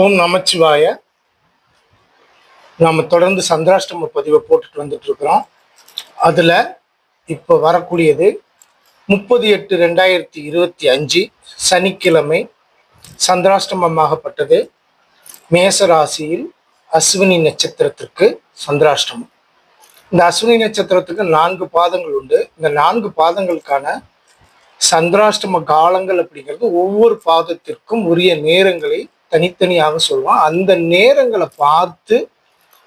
ஓம் நமச்சிவாய. நாம் தொடர்ந்து சந்திராஷ்டம பதிவை போட்டுட்டு வந்துட்டு இருக்கிறோம். அதில் இப்போ வரக்கூடியது முப்பது எட்டு ரெண்டாயிரத்தி இருபத்தி அஞ்சு சனிக்கிழமை சந்திராஷ்டமமாகப்பட்டது. மேசராசியில் அஸ்வினி நட்சத்திரத்திற்கு சந்திராஷ்டமம். இந்த அஸ்வினி நட்சத்திரத்துக்கு நான்கு பாதங்கள் உண்டு. இந்த நான்கு பாதங்களுக்கான சந்திராஷ்டம காலங்கள் அப்படிங்கிறது ஒவ்வொரு பாதத்திற்கும் உரிய நேரங்களை தனித்தனியாக சொல்லுவான். அந்த நேரங்களை பார்த்து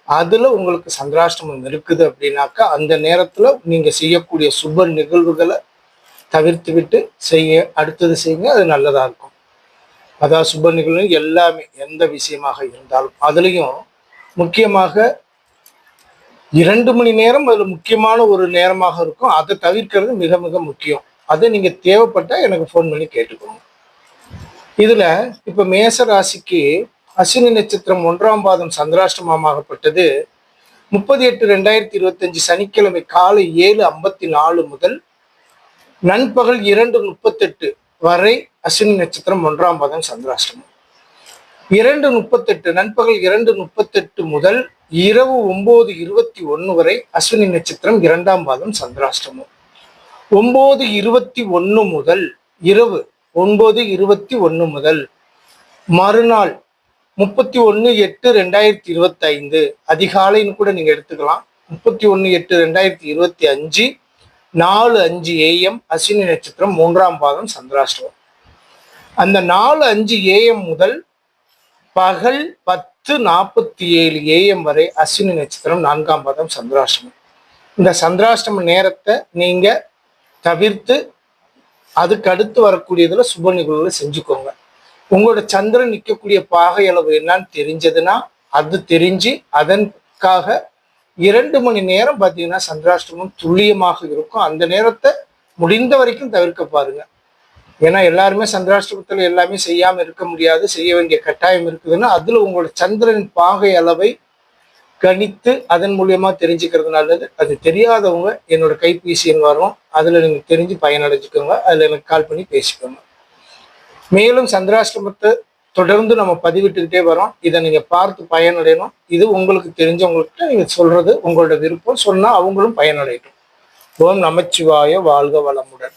அதுல உங்களுக்கு சந்திராஷ்டமம் இருக்குது அப்படின்னாக்கா அந்த நேரத்துல நீங்க செய்யக்கூடிய சுப நிகழ்வுகளை தவிர்த்து விட்டு செய்ய அடுத்தது செய்யுங்க அது நல்லதா இருக்கும். அதாவது சுப நிகழ்வு எல்லாமே எந்த விஷயமாக இருந்தாலும். அதுலேயும் முக்கியமாக இரண்டு மணி நேரம் அதுல முக்கியமான ஒரு நேரமாக இருக்கும். அதை தவிர்க்கிறது மிக மிக முக்கியம். அதை நீங்க தேவைப்பட்டா எனக்கு ஃபோன் பண்ணி கேட்டுக்கோங்க. இதுல இப்ப மேச ராசிக்கு அஸ்வினி நட்சத்திரம் ஒன்றாம் பாதம் சந்திராஷ்டமமாகப்பட்டது. முப்பது எட்டு ரெண்டாயிரத்தி இருபத்தஞ்சு சனிக்கிழமை காலை ஏழு ஐம்பத்தி நாலு முதல் நண்பகல் இரண்டு முப்பத்தெட்டு வரை அஸ்வினி நட்சத்திரம் ஒன்றாம் பாதம் சந்திராஷ்டமம். இரண்டு முப்பத்தெட்டு நண்பகல் இரண்டு முப்பத்தெட்டு முதல் இரவு ஒன்பது இருபத்தி ஒன்று வரை அஸ்வினி நட்சத்திரம் இரண்டாம் பாதம் சந்திராஷ்டமம். ஒன்பது இருபத்தி ஒன்று முதல் இரவு ஒன்பது இருபத்தி ஒன்று முதல் மறுநாள் முப்பத்தி ஒன்று எட்டு ரெண்டாயிரத்தி இருபத்தைந்து. அதிகாலைன்னு கூட நீங்கள் எடுத்துக்கலாம். முப்பத்தி ஒன்று எட்டு ரெண்டாயிரத்தி இருபத்தி அஞ்சு நாலு அஞ்சு ஏஎம் அஸ்வினி நட்சத்திரம் மூன்றாம் பாதம் சந்திராஷ்டமம். அந்த நாலு அஞ்சு ஏஎம் முதல் பகல் பத்து நாற்பத்தி ஏழு ஏஎம் வரை அஸ்வினி நட்சத்திரம் நான்காம் பாதம் சந்திராஷ்டமம். இந்த சந்திராஷ்டம நேரத்தை நீங்கள் தவிர்த்து அதுக்கு அடுத்து வரக்கூடியதுல சுப நிகழ்வுகளை செஞ்சுக்கோங்க. உங்களோட சந்திரன் நிற்கக்கூடிய பாகை அளவு என்னன்னு தெரிஞ்சதுன்னா அது தெரிஞ்சு அதற்காக இரண்டு மணி நேரம் பார்த்தீங்கன்னா சந்திராஷ்டமம் துல்லியமாக இருக்கும். அந்த நேரத்தை முடிந்த வரைக்கும் தவிர்க்க பாருங்க. ஏன்னா எல்லாருமே சந்திராஷ்டமத்தில் எல்லாமே செய்யாமல் இருக்க முடியாது. செய்ய வேண்டிய கட்டாயம் இருக்குதுன்னா அதில் உங்களோட சந்திரன் பாகை அளவை கணித்து அதன் மூலியமா தெரிஞ்சுக்கிறது நல்லது. அது தெரியாதவங்க என்னோட கைபேசின்னு வரும். அதுல நீங்க தெரிஞ்சு பயனடைஞ்சுக்கோங்க. அதுல எனக்கு கால் பண்ணி பேசிக்கோங்க. மேலும் சந்திராஷ்டமத்தை தொடர்ந்து நம்ம பதிவிட்டுக்கிட்டே வரோம். இதை நீங்க பார்த்து பயனடையணும். இது உங்களுக்கு தெரிஞ்சவங்கள்ட்ட நீங்க சொல்றது உங்களோட விருப்பம். சொன்னா அவங்களும் பயனடையட்டும். ஓம் நமச்சிவாய வாழ்க வளமுடன்.